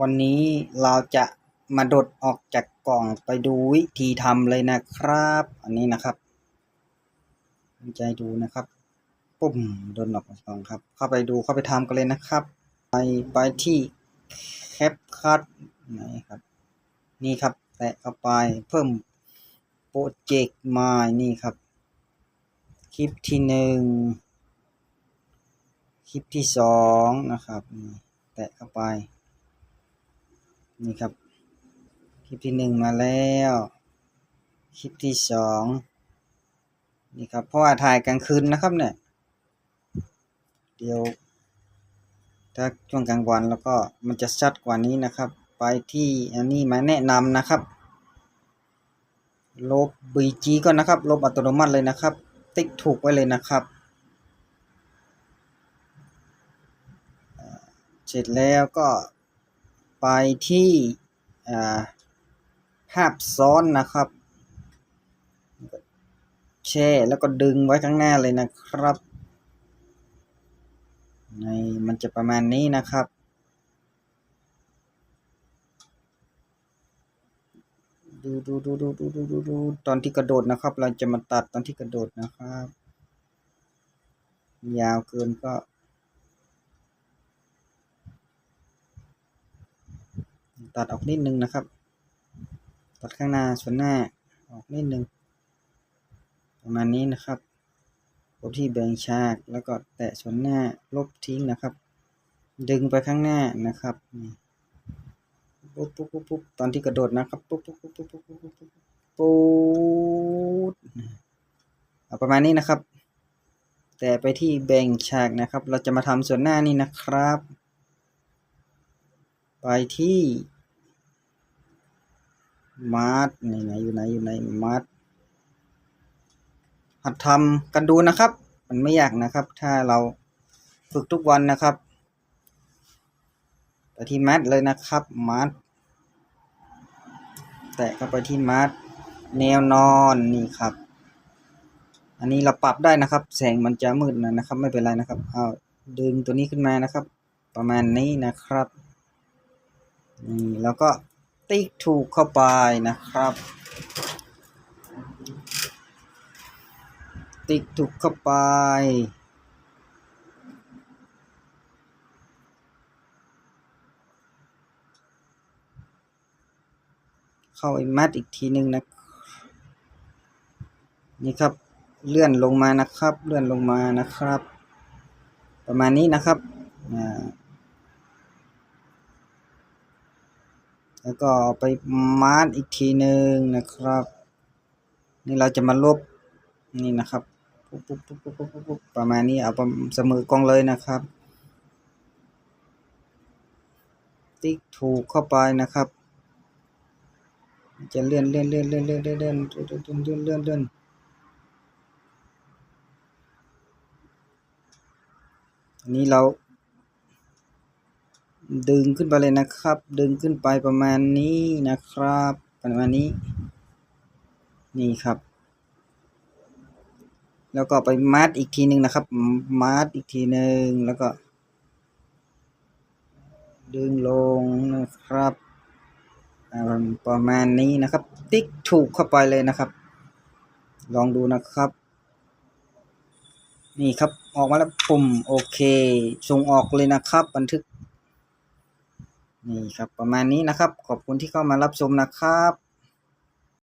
วันนี้เราจะมาดดออกจากกล่องไปดูวิธีทำเลยนะครับ อันนี้นะครับใจดูนะครับ ปุ่มดดออกจากกล่องครับ เข้าไปดูเข้าไปทำกันเลยนะครับ ไปไปที่แคปคัดไหนครับ นี่ครับ แตะเข้าไปเพิ่มโปรเจกต์มานี่ครับ คลิปที่หนึ่งคลิปที่สองนะครับ แตะเข้าไป นี่ครับ คลิปที่หนึ่งมาแล้ว คลิปที่สองนี่ครับ เพราะว่าถ่ายกลางคืนนะครับเนี่ย เดี๋ยว ถ้าช่วงกลางวันแล้วก็มันจะชัดกว่านี้นะครับ ไปที่อันนี้มาแนะนำนะครับ ลบ BG ก่อนนะครับ ลบอัตโนมัติเลยนะครับ ติ๊กถูกไว้เลยนะครับเสร็จแล้วก็ ไปที่ภาพซ้อนนะครับแช่แล้วก็ดึงไว้ข้างหน้าเลยนะครับในมันจะประมาณนี้นะครับ ดูดูดูดูดูดูดูดูตอนที่กระโดดนะครับ เราจะมาตัดตอนที่กระโดดนะครับ ยาวเกินก็ ตัดออกนิดนึงนะครับ ตัดข้างหน้าส่วนหน้าออกนิดนึง ประมาณนี้นะครับกดที่แบ่งฉากแล้วก็แตะส่วนหน้าลบทิ้งนะครับ ดึงไปข้างหน้านะครับปุ๊บปุ๊บปุ๊บปุ๊บตอนที่กระโดดนะครับปุ๊บปุ๊บปุ๊บปุ๊บปุ๊บปุ๊บปุ๊บปุ๊บปุ๊บเอาประมาณนี้นะครับ แต่ไปที่แบ่งฉากนะครับ เราจะมาทำส่วนหน้านี่นะครับ ไปที่ มาร์ทไหนไหนอยู่ไหนอยู่ไหนมาร์ทหัดทำกันดูนะครับ มันไม่ยากนะครับ ถ้าเราฝึกทุกวันนะครับไปที่มาร์ทเลยนะครับมาร์ทแตะเข้าไปที่มาร์ทแนวนอนนี่ครับ อันนี้เราปรับได้นะครับ แสงมันจะมืดนะนะครับ ไม่เป็นไรนะครับเอาดึงตัวนี้ขึ้นมานะครับ ประมาณนี้นะครับนี่แล้วก็ ติ๊กถูกเข้าไปนะครับ ติ๊กถูกเข้าไป เข้าไอ้มัดอีกทีหนึ่งนะ นี่ครับเลื่อนลงมานะครับ เลื่อนลงมานะครับ ประมาณนี้นะครับอ่า แล้วก็ไปมาร์กอีกทีหนึ่งนะครับ นี่เราจะมาลบนี่นะครับปุ๊บปุ๊บปุ๊บปุ๊บปุ๊บปุ๊บประมาณนี้เอาปเสมอกล้องเลยนะครับ ติ๊กถูกเข้าไปนะครับ จะเลื่อนเลื่อนเลื่อนเลื่อนเลื่อนเลื่อนเลื่อนเลื่อนเลื่อนเลื่อนเลื่อนเลื่อนอันนี้เรา ดึงขึ้นไปเลยนะครับ ดึงขึ้นไปประมาณนี้นะครับ ประมาณนี้ นี่ครับ แล้วก็ไปมัดอีกทีหนึ่งนะครับ มัดอีกทีหนึ่งแล้วก็ ดึงลงนะครับประมาณนี้นะครับ ติ๊กถูกเข้าไปเลยนะครับ ลองดูนะครับ นี่ครับออกมาแล้วปุ่มโอเคส่งออกเลยนะครับ บันทึก นี่ครับประมาณนี้นะครับ ขอบคุณที่เข้ามารับชมนะครับ